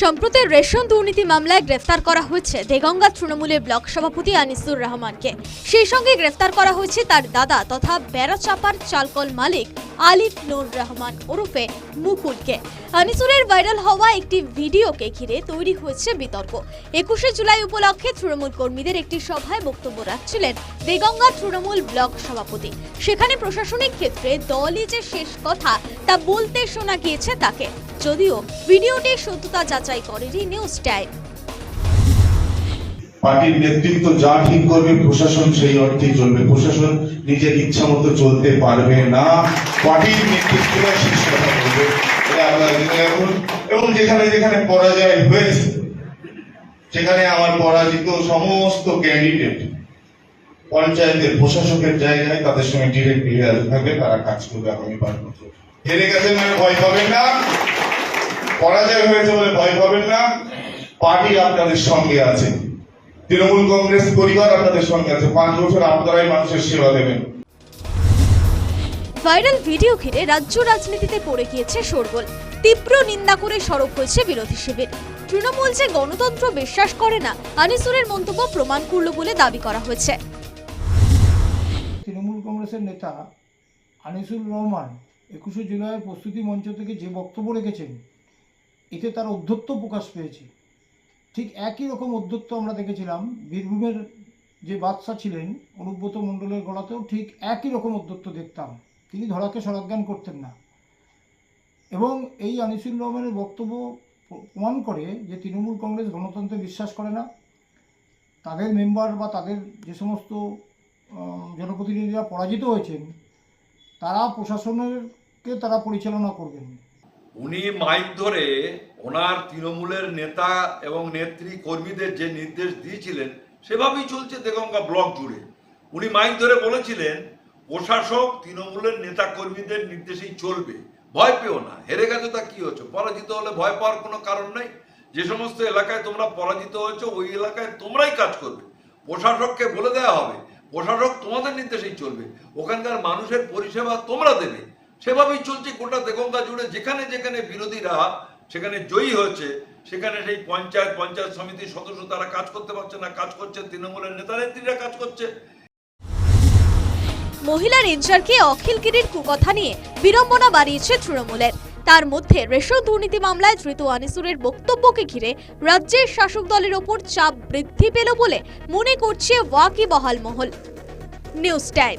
সম্প্রতি রেশন দুর্নীতি মামলায় গ্রেফতার করা হয়েছে দেগঙ্গা তৃণমূলের ব্লক সভাপতি আনিসুর রহমানকে। সেই সঙ্গে গ্রেফতার করা হয়েছে তার দাদা তথা বেড়াচাপার চালকল মালিক আলিফ নুর রহমান ওরফে মুকুলকে। আনিসুরের ভাইরাল হওয়া একটি ভিডিওকে ঘিরে তৈরি হয়েছে বিতর্ক। একুশে জুলাই উপলক্ষে তৃণমূল কর্মীদের একটি সভায় বক্তব্য রাখছিলেন দেগঙ্গা তৃণমূল ব্লক সভাপতি। সেখানে প্রশাসনিক ক্ষেত্রে দলই যে শেষ কথা তা বলতে শোনা গিয়েছে তাকে। যদিও ভিডিওটির সত্যতা যাচাই করেনি নিউজ টাইম। পার্টির নেতৃত্ব যা ঠিক করবে, প্রশাসন সেই অর্থেই চলবে। প্রশাসন নিজের ইচ্ছা মতো চলতে পারবে না। পার্টির রাখুন। এবং যেখানে যেখানে পরাজয় হয়েছে, সেখানে আমার পরাজিত সমস্ত ক্যান্ডিডেট পঞ্চায়েতের, প্রশাসকের জায়গায় তাদের সঙ্গে ডিরেক্ট থাকবে, তারা কাজ করবে আগামী পাঁচ বছর হেরে গেছেন মানে ভয় পাবেন না। পরাজয় হয়েছে বলে ভয় পাবেন না। পার্টি আপনাদের সঙ্গে আছে। তৃণমূল কংগ্রেস পরিবার আপনাদের সঙ্গে আছে। পাঁচ বছর আপনারাই মানুষের সেবা দেবেন। ভাইরাল ভিডিও ঘিরে রাজ্য রাজনীতিতে পড়ে গিয়েছে শোরগোল। তীব্র নিন্দা করে সরব হয়েছে বিরোধী শিবির। তৃণমূল যে গণতন্ত্র বিশ্বাস করে না আনিসুরের মন্তব্য প্রমাণ করল বলে দাবি করা হয়েছে। তৃণমূল কংগ্রেসের নেতা আনিসুর রহমান একুশে জুলাইয়ের প্রস্তুতি মঞ্চ থেকে যে বক্তব্য রেখেছেন এতে তার অধ্যত্ব প্রকাশ পেয়েছে। ঠিক একই রকম অধ্যত্ব আমরা দেখেছিলাম। বীরভূমের যে বাদশা ছিলেন, অনুব্রত মণ্ডলের গলাতেও ঠিক একই রকম অধ্যত্ব দেখতাম। তিনি ধরাকে সরাজ্ঞান করতেন না। এবং এই আনিসুর রহমানের বক্তব্য প্রমাণ করে যে তৃণমূল কংগ্রেস গণতন্ত্রে বিশ্বাস করে না। তাদের মেম্বার বা তাদের যে সমস্ত জনপ্রতিনিধিরা পরাজিত হয়েছেন, তারা প্রশাসনেরকে তারা পরিচালনা করবেন। উনি মাইক ধরে ওনার তৃণমূলের নেতা এবং নেত্রী কর্মীদের যে নির্দেশ দিয়েছিলেন, সেভাবেই চলছে দেগঙ্গা ব্লক জুড়ে। উনি মাইক ধরে বলেছিলেন, প্রশাসক তৃণমূলের নেতা কর্মীদের নির্দেশেই চলবে। ভয় পেও না। হেরে গেছে তা কি হচ্ছে পরাজিত হলে ভয় পাওয়ার কোনো কারণ নেই। যে সমস্ত এলাকায় তোমরা পরাজিত হয়েছো, ওই এলাকায় তোমরাই কাজ করবে। প্রশাসককে বলে দেওয়া হবে, প্রশাসক তোমাদের নির্দেশেই চলবে। ওখানকার মানুষের পরিষেবা তোমরা দেবে। সেভাবেই চলছে গোটা দেগঙ্গা জুড়ে। যেখানে যেখানে বিরোধীরা সেখানে জয়ী হয়েছে, সেখানে সেই পঞ্চায়েত পঞ্চায়েত সমিতির সদস্য তারা কাজ করতে পারছে না, কাজ করছে তৃণমূলের নেতা নেত্রীরা কাজ করছে। মহিলা রেঞ্জারকে অখিলগিরির কুকথা নিয়ে বিড়ম্বনা বাড়িয়েছে তৃণমূলের। তার মধ্যে রেশন দুর্নীতি মামলায় ধৃত আনিসুরের বক্তব্যকে ঘিরে রাজ্যের শাসক দলের ওপর চাপ বৃদ্ধি পেল বলে মনে করছে ওয়াকিবহাল মহল। News time.